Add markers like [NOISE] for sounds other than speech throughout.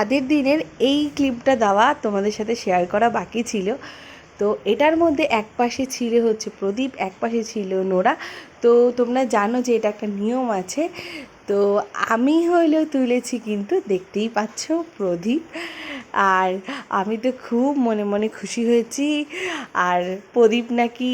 স্বাদের দিনের এই ক্লিপটা দেওয়া তোমাদের সাথে শেয়ার করা বাকি ছিল। তো এটার মধ্যে এক পাশে ছিল হচ্ছে প্রদীপ, এক পাশে ছিল নোরা। তো তোমরা জানো যে এটা একটা নিয়ম আছে। তো আমি হইলেও তুলেছি কিন্তু দেখতেই পাচ্ছ প্রদীপ। আর আমি তো খুব মনে মনে খুশি হয়েছি। আর প্রদীপ নাকি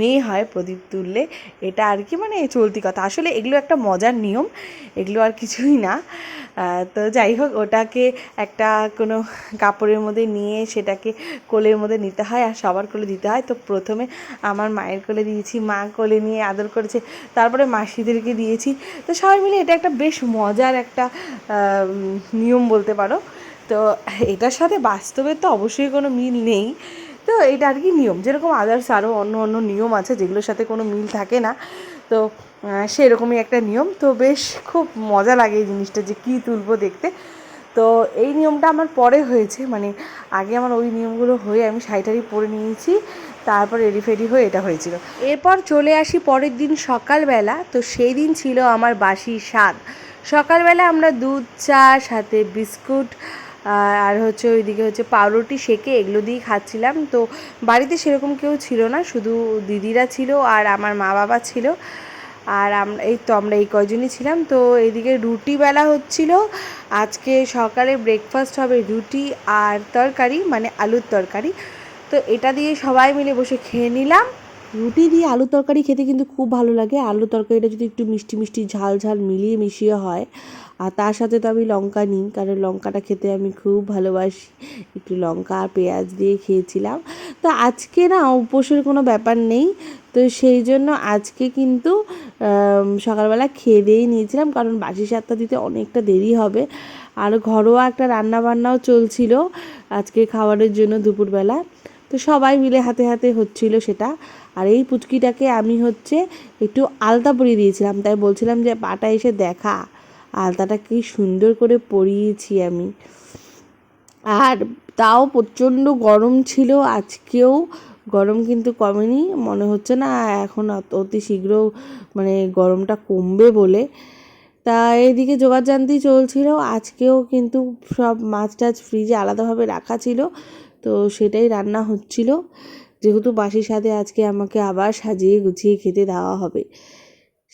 মেয়ে হয় প্রদীপ তুললে। এটা আর কি মানে চলতি কথা। আসলে এগুলো একটা মজার নিয়ম। এগুলো আর কিছুই না। তো যাই হোক, ওটাকে একটা কোনো কাপড়ের মধ্যে নিয়ে সেটাকে কোলের মধ্যে নিতে হয় আর সবার কোলে দিতে হয়। তো প্রথমে আমার মায়ের কোলে দিয়েছি, মা কোলে নিয়ে আদর করেছে, তারপরে মাসিদেরকে দিয়েছি। তো সবাই মিলে এটা একটা বেশ মজার একটা নিয়ম বলতে পারো। তো এটার সাথে বাস্তবে তো অবশ্যই কোনো মিল নেই। তো এটা আর কি নিয়ম, যেরকম আদার্স আরও অন্য অন্য নিয়ম আছে যেগুলোর সাথে কোনো মিল থাকে না। তো সেরকমই একটা নিয়ম। তো বেশ খুব মজা লাগে এই জিনিসটা যে কী তুলবো দেখতে। তো এই নিয়মটা আমার পরে হয়েছে। মানে আগে আমার ওই নিয়মগুলো হয়ে আমি শাড়িটারি পরে নিয়েছি, তারপর রেডি ফেডি হয়ে এটা হয়েছিল। এরপর চলে আসি পরের দিন সকালবেলা। তো সেই দিন ছিল আমার বাসি স্বাদ। সকালবেলা আমরা দুধ, চা, সাথে বিস্কুট আর হচ্ছে ওইদিকে হচ্ছে পাউরুটি, সেকে এগুলো দিয়েই খাচ্ছিলাম। তো বাড়িতে সেরকম কেউ ছিল না। শুধু দিদিরা ছিল আর আমার মা বাবা ছিল। আর আমরা এই তো আমরা এই কয়জনই ছিলাম। তো এদিকে রুটি বেলা হচ্ছিল। আজকে সকালে ব্রেকফাস্ট হবে রুটি আর তরকারি মানে আলুর তরকারি। তো এটা দিয়ে সবাই মিলে বসে খেয়ে নিলাম। রুটি দিয়ে আলু তরকারি খেতে কিন্তু খুব ভালো লাগে। আলু তরকারিটা যদি একটু মিষ্টি মিষ্টি ঝাল ঝাল মিলিয়ে মিশিয়ে হয় আর তার সাথে তো আমি লঙ্কা নিই, কারণ লঙ্কাটা খেতে আমি খুব ভালোবাসি। একটু লঙ্কা আর পেঁয়াজ দিয়ে খেয়েছিলাম। তো আজকে না উপোসের কোনো ব্যাপার নেই, তো সেই জন্য আজকে কিন্তু সকালবেলা খেয়ে দিয়েই নিয়েছিলাম, কারণ বাসি সাতটা দিতে অনেকটা দেরি হবে। আর ঘরোয়া একটা রান্না বান্নাও চলছিল আজকে খাবারের জন্য দুপুরবেলা। তো সবাই মিলে হাতে হাতে হচ্ছিল সেটা। আর এই পুচকিটাকে আমি হচ্ছে একটু আলতা পরিয়ে দিয়েছিলাম, তাই বলছিলাম যে পাটা এসে দেখা। আলতাটা কি সুন্দর করে পরিয়েছি আমি। আর তাও প্রচণ্ড গরম ছিল, আজকেও গরম কিন্তু কমেনি, মনে হচ্ছে না এখন অত- শীঘ্র মানে গরমটা কমবে বলে। তা এইদিকে জোগাড়জান্তি চলছিল, আজকেও কিন্তু সব মাছ টাছ ফ্রিজে আলাদাভাবে রাখা ছিল, তো সেটাই রান্না হচ্ছিল। যেহেতু বাসির সাথে আজকে আমাকে আবার সাজিয়ে গুছিয়ে খেতে দেওয়া হবে।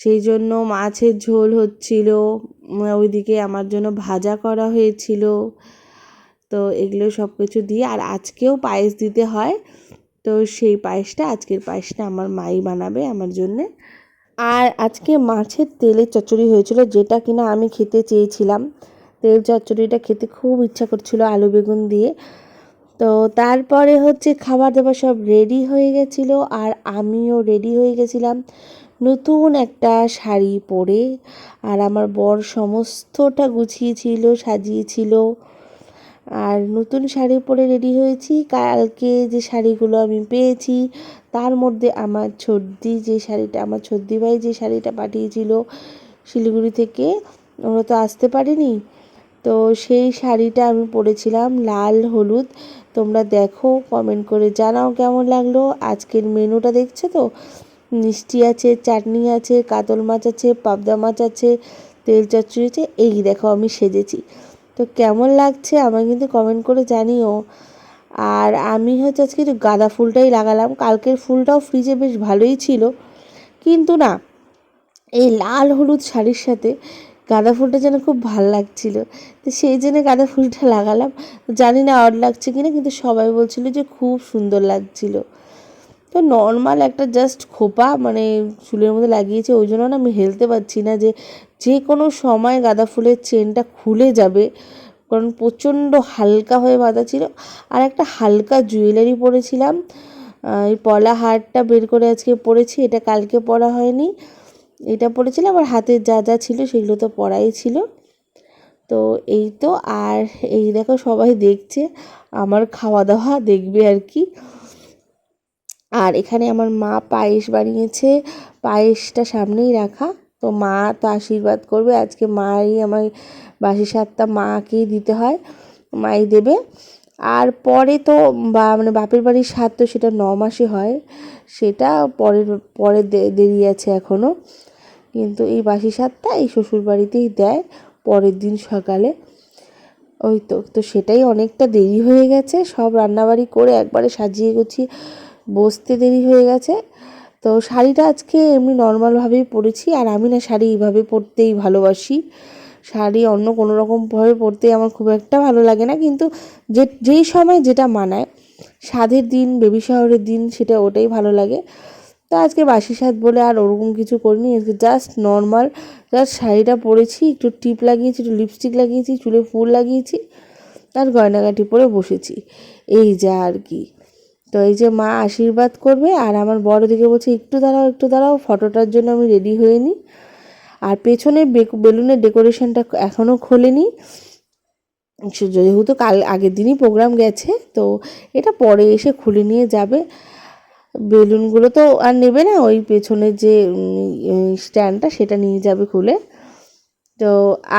সেই জন্য মাছের ঝোল হচ্ছিল ওইদিকে আমার জন্য ভাজা করা হয়েছিল। তো এগুলো সব কিছু দিয়ে, আর আজকেও পায়েস দিতে হয়। তো সেই পায়েসটা, আজকের পায়েসটা আমার মাই বানাবে আমার জন্যে। আর আজকে মাছের তেলের চচ্চড়ি হয়েছিল, যেটা কিনা আমি খেতে চেয়েছিলাম। তেল চচ্চড়িটা খেতে খুব ইচ্ছা করছিল আলু বেগুন দিয়ে। তো তারপরে হচ্ছে খাবার দাবার সব রেডি হয়ে গেছিল আর আমিও রেডি হয়ে গেছিলাম নতুন একটা শাড়ি পরে। আর আমার বর সমস্তটা গুছিয়েছিল, সাজিয়েছিল। আর নতুন শাড়ি পরে রেডি হয়েছি। কালকে যে শাড়িগুলো আমি পেয়েছি, তার মধ্যে আমার ছর্দি যে শাড়িটা, আমার ছর্দি ভাই যে শাড়িটা পাঠিয়েছিল শিলিগুড়ি থেকে ওরা তো আসতে পারেনি। তো সেই শাড়িটা আমি পরেছিলাম, লাল, হলুদ। তোমরা দেখো কমেন্ট করে জানাও কেমন লাগল। আজকের মেনুটা দেখছ তো? মিষ্টি আছে, চাটনি আছে, কাতল মাছ আছে, পাবদা মাছ আছে, তেল চচ্চড়ি আছে, এই দেখো আমি সেজেছি। তো কেমন লাগছে আমার কিন্তু কমেন্ট করে জানিও। আর আমি হচ্ছে আজকে একটু গাঁদা ফুলটাই লাগালাম। কালকের ফুলটাও ফ্রিজে বেশ ভালোই ছিল। কিন্তু না, এই লাল, হলুদ শাড়ির সাথে গাঁদা ফুলটা যেন খুব ভালো লাগছিল। তো সেই জন্য গাঁদা ফুলটা লাগালাম। জানি না অড লাগছে কিনা, কিন্তু সবাই বলছিল যে খুব সুন্দর লাগছিল। তো নর্মাল একটা জাস্ট খোপা মানে চুলের মধ্যে লাগিয়েছে, ওই জন্য না আমি হেলতে পারছি না যে যে কোনো সময় গাঁদা ফুলের চেনটা খুলে যাবে। কারণ প্রচণ্ড হালকা হয়ে বাঁধা ছিল। আর একটা হালকা জুয়েলারি পরেছিলাম। এই পলা হারটা বের করে আজকে পরেছি, এটা কালকে পরা হয়নি। এটা পরেছিলাম আর হাতের যা যা ছিল সেগুলো তো পরাই ছিল। তো এই তো, আর এই দেখো সবাই দেখছে, আমার খাওয়া দাওয়া দেখবে আর কি। আর এখানে আমার মা পায়েস বানিয়েছে, পায়েসটা সামনেই রাখা। তো মা তো আশীর্বাদ করবে, আজকে মাই আমার বাসি সাতটা মাকেই দিতে হয়, মাই দেবে। আর পরে তো বা মানে বাপের বাড়ির স্বাদ তো সেটা ন মাসে হয়। সেটা পরের, পরে দেরি আছে এখনও কিন্তু এই বাসি সাতটা এই শ্বশুর বাড়িতেই দেয় পরের দিন সকালে। ওই তো তো সেটাই অনেকটা দেরি হয়ে গেছে। সব রান্নাবাড়ি করে একবারে সাজিয়ে গুছিয়ে বসতে দেরি হয়ে গেছে। তো শাড়িটা আজকে এমনি নর্মালভাবেই পরেছি, আর আমি না শাড়ি এইভাবে পরতেই ভালোবাসি। শাড়ি অন্য কোনো রকমভাবে পরতে আমার খুব একটা ভালো লাগে না। কিন্তু যে, যেই সময় যেটা মানায় স্বাদের দিন বেবি শাওয়ারের দিন, সেটা ওটাই ভালো লাগে। তো আজকে বাসি স্বাদ বলে আর ওরকম কিছু করিনি, আজকে জাস্ট নর্মাল জাস্ট শাড়িটা পরেছি, একটু টিপ লাগিয়েছি, একটু লিপস্টিক লাগিয়েছি, চুলে ফুল লাগিয়েছি, আর গয়নাগাটি পরে বসেছি। এই যা আর কি। তো এই যে মা আশীর্বাদ করবে, আর আমার বড় দিকে বলছে, একটু দাঁড়াও একটু দাঁড়াও ফটোটার জন্য আমি রেডি হয়ে নিই আর পেছনে বেলুনের ডেকোরেশনটা এখনও খোলেনি। যেহেতু কাল আগের দিনই প্রোগ্রাম গেছে, তো এটা পরে এসে খুলে নিয়ে যাবে। বেলুনগুলো তো আর নেবে না, ওই পেছনের যে স্ট্যান্ডটা সেটা নিয়ে যাবে খুলে। তো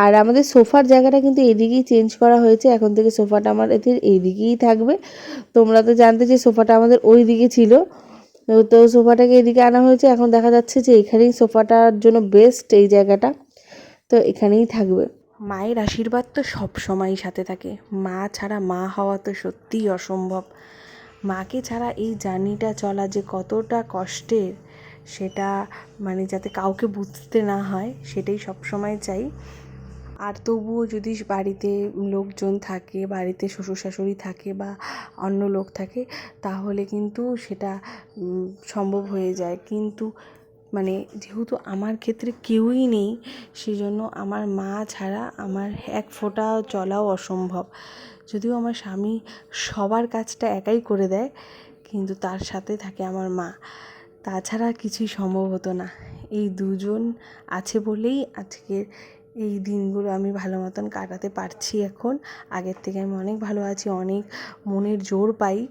আর আমাদের সোফার জায়গাটা কিন্তু এদিকেই চেঞ্জ করা হয়েছে, এখন থেকে সোফাটা আমার এতে এইদিকেই থাকবে। তোমরা তো জানতে যে সোফাটা আমাদের ওই দিকে ছিল। তো সোফাটাকে এদিকে আনা হয়েছে, এখন দেখা যাচ্ছে যে এখানেই সোফাটার জন্য বেস্ট এই জায়গাটা। তো এখানেই থাকবে। মায়ের আশীর্বাদ তো সব সময় সাথে থাকে। মা ছাড়া মা হওয়া তো সত্যিই অসম্ভব। মাকে ছাড়া এই জার্নিটা চলা যে কতটা কষ্টের, সেটা মানে যাতে কাউকে বুঝতে না হয়, সেটাই সব সময় চাই। আর তবুও যদি বাড়িতে লোকজন থাকে, বাড়িতে শ্বশুর শাশুড়ি থাকে বা অন্য লোক থাকে, তাহলে কিন্তু সেটা সম্ভব হয়ে যায়। কিন্তু মানে যেহেতু আমার ক্ষেত্রে কেউই নেই, সেজন্য আমার মা ছাড়া আমার এক ফোঁটা চলাও অসম্ভব। যদিও আমার স্বামী সবার কাজটা একাই করে দেয়, কিন্তু তার সাথে থাকে আমার মা। তাছাড়া কিছুই সম্ভব হতো না। এই দুজন আছে বলেই আজকের এই দিনগুলো আমি ভালো মতন কাটাতে পারছি এখন। আগের থেকে আমি অনেক ভালো আছি, অনেক মনের জোর পাই।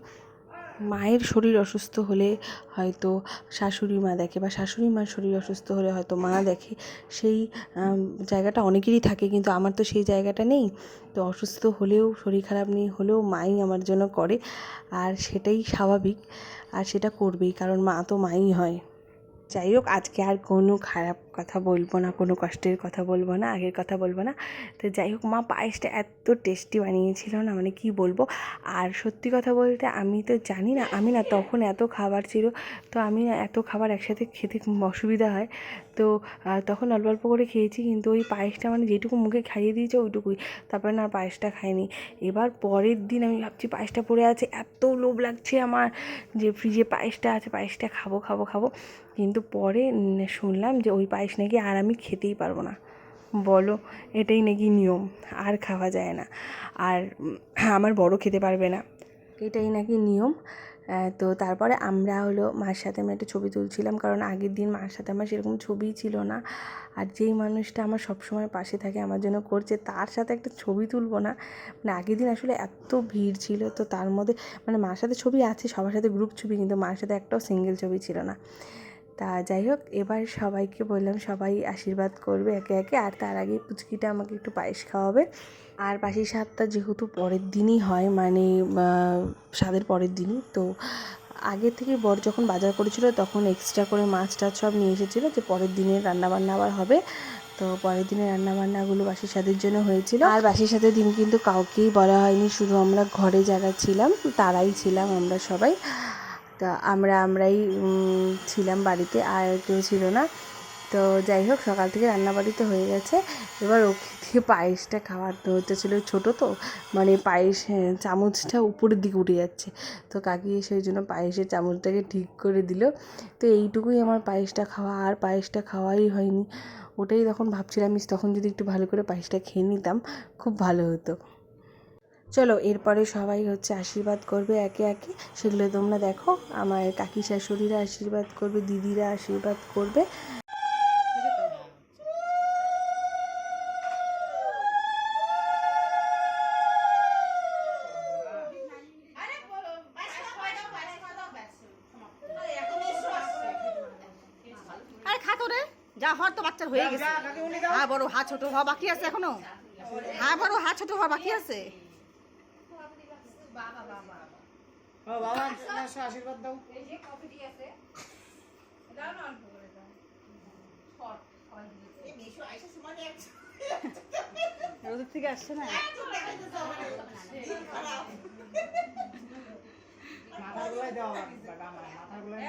মায়ের শরীর অসুস্থ হলে হয়তো শাশুড়ি মা দেখে বা শাশুড়ি মার শরীর অসুস্থ হলে হয়তো মা দেখে। সেই জায়গাটা অনেকেরই থাকে কিন্তু আমার তো সেই জায়গাটা নেই। তো অসুস্থ হলেও, শরীর খারাপ নেই হলেও মাই আমার জন্য করে আর সেটাই স্বাভাবিক আর সেটা করবেই কারণ মা তো মাই হয়। যাই হোক, আজকে আর কোনো খারাপ কথা বলব না, কোনো কষ্টের কথা বলব না, আগের কথা বলব না। তো যাই হোক, মা পায়েসটা এত টেস্টি বানিয়েছিল না মানে কি বলব? আর সত্যি কথা বলতে আমি তো জানি না, আমি না তখন এত খাবার ছিল, তো আমি না এত খাবার একসাথে খেতে অসুবিধা হয়। তো তখন অল্প অল্প করে খেয়েছি, কিন্তু ওই পায়েসটা মানে যেটুকু মুখে খাইয়ে দিয়েছে ওইটুকুই। তারপরে না পায়েসটা খাইনি। এবার পরের দিন আমি ভাবছি পায়েসটা পড়ে আছে, এত লোভ লাগছে আমার যে ফ্রিজে পায়েসটা আছে, পায়েসটা খাব খাব খাব। কিন্তু পরে শুনলাম যে ওই পায়েস নাকি আর আমি খেতেই পারব না। বলো, এটাই নাকি নিয়ম, আর খাওয়া যায় না। আর আমার বড় খেতে পারবে না। এটাই নাকি নিয়ম। তো তারপরে আমরা হলো মার সাথে আমি একটা ছবি তুলছিলাম, কারণ আগের দিন মার সাথে আমার সেরকম ছবিই ছিল না। আর যেই মানুষটা আমার সবসময় পাশে থাকে, আমার জন্য করছে, তার সাথে একটা ছবি তুলবো না। মানে আগের দিন আসলে এত ভিড় ছিল, তো তার মধ্যে মানে মার সাথে ছবি আছে, সবার সাথে গ্রুপ ছবি, কিন্তু মার সাথে একটাও সিঙ্গেল ছবি ছিল না। তা যাই হোক, এবার সবাইকে বললাম, সবাই আশীর্বাদ করবে একে একে। আর তার আগে পুচকিটা আমাকে একটু পায়েস খাওয়াবে। আর বাসি সাতটা যেহেতু পরের দিনই হয় মানে স্বাদের পরের দিনই, তো আগে থেকে বর যখন বাজার করেছিল, তখন এক্সট্রা করে মাছ টাছ সব নিয়ে এসেছিল যে পরের দিনের রান্নাবান্না আবার হবে। তো পরের দিনের রান্নাবান্নাগুলো বাসি স্বাদের জন্য হয়েছিল। আর বাসির স্বাদের দিন কিন্তু কাউকেই বলা হয়নি, শুধু আমরা ঘরে যারা ছিলাম, তারাই ছিলাম আমরা সবাই। তা আমরা আমরাই ছিলাম বাড়িতে আর কেউ ছিল না। তো যাই হোক সকাল থেকে রান্নাবাড়ি তো হয়ে গেছে। এবার ওকে দিয়ে পায়েসটা খাওয়াতে হতেছিল ছোটো তো মানে পায়েস হ্যাঁ, চামচটা উপরের দিকে উঠে যাচ্ছে। তো কাকি এসে ওই জন্য পায়েসের চামচটাকে ঠিক করে দিল। তো এইটুকুই আমার পায়েসটা খাওয়া আর পায়েসটা খাওয়াই হয়নি। ওটাই তখন ভাবছিলাম তখন যদি একটু ভালো করে পায়েসটা খেয়ে নিতাম খুব ভালো হতো। চলো এরপরে সবাই হচ্ছে আশীর্বাদ করবে একে একে। সেগুলো তোমরা দেখো। আমার কাকি শাশুড়িরা আশীর্বাদ করবে দিদিরা আশীর্বাদ করবে। আরে খা রে। যা হওয়ার তো বাচ্চার হয়ে গেছে। হ্যাঁ বড় হা ছোট হওয়া বাকি আছে এখনও। হ্যাঁ বড় হা ছোট হওয়া বাকি আছে। ও বাবা এসো আশীর্বাদ দাও। রোদের থেকে আসছে না? মাথার গোলায় দেওয়া মাথার গোলায়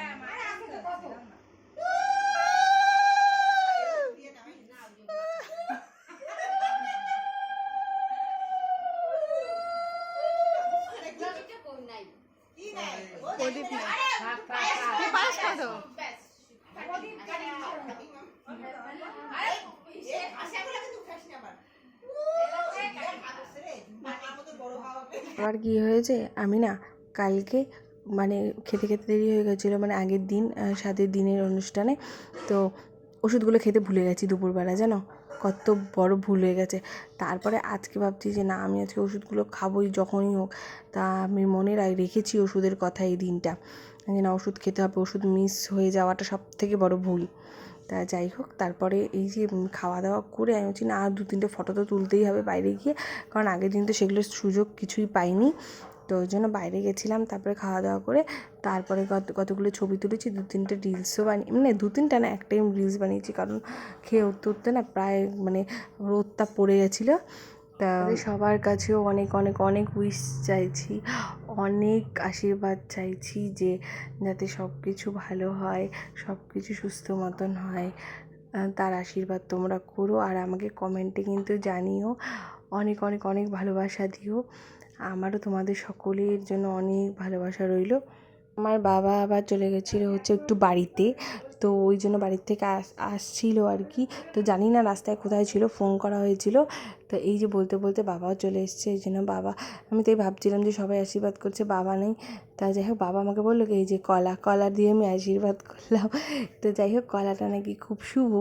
পায়েস আবার কি হয়েছে? আমি না কালকে মানে খেতে খেতে দেরি হয়ে গেছিল মানে আগের দিন সাতের দিনের অনুষ্ঠানে, তো ওষুধগুলো খেতে ভুলে গেছি দুপুরবেলা, জানো? কত বড় ভুল হয়ে গেছে। তারপরে আজকে ভাবছি যে, না, আমি আজকে ওষুধগুলো খাবোই, যখনই হোক। তা আমি মনে রাখ, রেখেছি ওষুধের কথা এই দিনটা। যে, না, ওষুধ খেতে হবে, ওষুধ মিস হয়ে যাওয়াটা সব থেকে বড় ভুল। তা যাই হোক, তারপরে এই যে খাওয়া দাওয়া করে আমি বলছি না দু তিনটে ফটো তো তুলতেই হবে বাইরে গিয়ে। কারণ আগের দিন তো সেগুলোর সুযোগ কিছুই পাইনি। তো ওই জন্য বাইরে গেছিলাম, তারপরে খাওয়া দাওয়া করে তারপরে কত কতগুলো ছবি তুলেছি দু তিনটে রিলসও বানিয়ে মানে দু তিনটা না, একটাই রিলস বানিয়েছি, কারণ খেয়ে উঠতে উঠতে না প্রায় মানে রোদটা পড়ে গেছিল। তা সবার কাছেও অনেক অনেক অনেক উইশ চাইছি, অনেক আশীর্বাদ চাইছি যে যাতে সব কিছু ভালো হয় সব কিছু সুস্থ মতন হয়। তার আশীর্বাদ তোমরা করো, আর আমাকে কমেন্টে কিন্তু জানিও। অনেক অনেক অনেক ভালোবাসা দিও। আমারও তোমাদের সকলের জন্য অনেক ভালোবাসা রইল। আমার বাবা আবার চলে গেছিল হচ্ছে একটু বাড়িতে, তো ওই জন্য বাড়ির থেকে আস আসছিল আর কি। তো জানি না রাস্তায় কোথায় ছিল ফোন করা হয়েছিল। তো এই যে বলতে বলতে বাবাও চলে এসছে, এই জন্য বাবা আমি তাই ভাবছিলাম যে সবাই আশীর্বাদ করছে, বাবা নেই। তা যাই হোক, বাবা আমাকে বলল এই যে কলা কলা দিয়ে আমি আশীর্বাদ করলাম। [LAUGHS] তো যাই হোক, কলাটা নাকি খুব শুভ।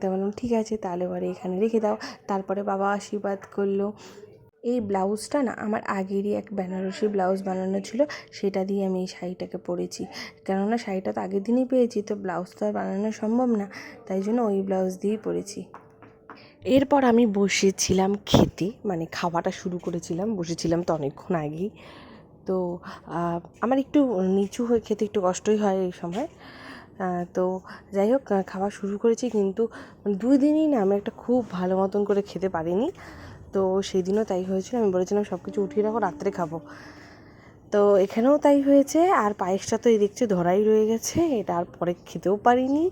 তা বললাম, ঠিক আছে, তাহলে পরে এখানে রেখে দাও। তারপরে বাবা আশীর্বাদ করল। এই ব্লাউজটা না আমার আগেরই এক বেনারসি ব্লাউজ বানানো ছিল, সেটা দিয়ে আমি এই শাড়িটাকে পরেছি। কেননা শাড়িটা তো আগের দিনই পেয়েছি, তো ব্লাউজ তো আর বানানো সম্ভব না, তাই জন্য ওই ব্লাউজ দিয়েই পরেছি। এরপর আমি বসেছিলাম খেতে মানে খাওয়াটা শুরু করেছিলাম, বসেছিলাম তো অনেকক্ষণ আগেই। তো আমার একটু নিচু হয়ে খেতে একটু কষ্টই হয় এই সময়। তো যাই হোক, খাওয়া শুরু করেছি, কিন্তু দুই দিনই না আমি একটা খুব ভালো মতন করে খেতে পারিনি। তো সেই দিনও তাই হয়েছিল। আমি বলেছিলাম সব কিছু উঠিয়ে রাখো, রাত্রে খাব। তো এখানেও তাই হয়েছে। আর পায়েসটা তো এই দেখছি ধরাই রয়ে গেছে। এটা আর পরে খেতেও পারিনি।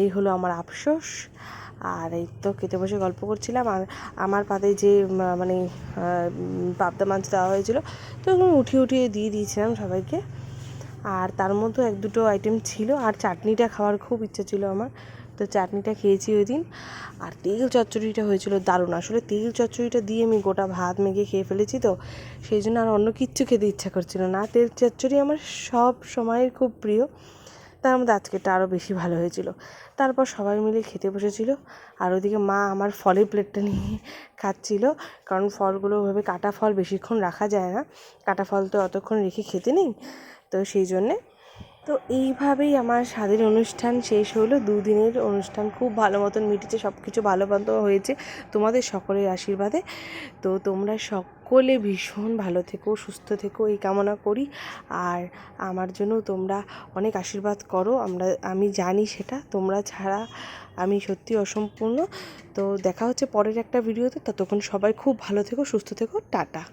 এই হলো আমার আফসোস। আর এই তো খেতে বসে গল্প করছিলাম। আর আমার পাতে যে মানে পাবদা মাছ দেওয়া হয়েছিল, তো উঠিয়ে উঠিয়ে দিয়ে দিয়েছিলাম সবাইকে। আর তার মধ্যে এক দুটো আইটেম ছিল আর চাটনিটা খাওয়ার খুব ইচ্ছা ছিল আমার। তো চাটনিটা খেয়েছি ওই দিন। আর তেল চচ্চড়িটা হয়েছিল দারুণ। আসলে তেল চচ্চড়িটা দিয়ে আমি গোটা ভাত মেখে খেয়ে ফেলেছি তো, সেই জন্য আর অন্য কিচ্ছু খেতে ইচ্ছা করছিল না। তেল চচ্চড়ি আমার সব সময়ের খুব প্রিয়। তার মধ্যে আজকেরটা আরও বেশি ভালো হয়েছিল। তারপর সবাই মিলে খেতে বসেছিল। আর ওইদিকে মা আমার ফলের প্লেটটা নিয়ে খাচ্ছিল। কারণ ফলগুলো ওভাবে কাটা ফল বেশিক্ষণ রাখা যায় না। কাটা ফল তো অতক্ষণ রেখে খেতে নেই। তো সেই জন্যে। তো এইভাবেই আমার স্বাদের অনুষ্ঠান শেষ হলো। দুদিনের অনুষ্ঠান খুব ভালো মতন মিটেছে সব কিছু ভালো মতো হয়েছে তোমাদের সকলের আশীর্বাদে। তো তোমরা সকলে ভীষণ ভালো থেকো, সুস্থ থেকো, এই কামনা করি। আর আমার জন্য তোমরা অনেক আশীর্বাদ করো, আমরা, আমি জানি সেটা, তোমরা ছাড়া আমি সত্যি অসম্পূর্ণ। তো দেখা হচ্ছে পরের একটা ভিডিওতে, ততক্ষণ সবাই খুব ভালো থেকো, সুস্থ থেকো, টাটা।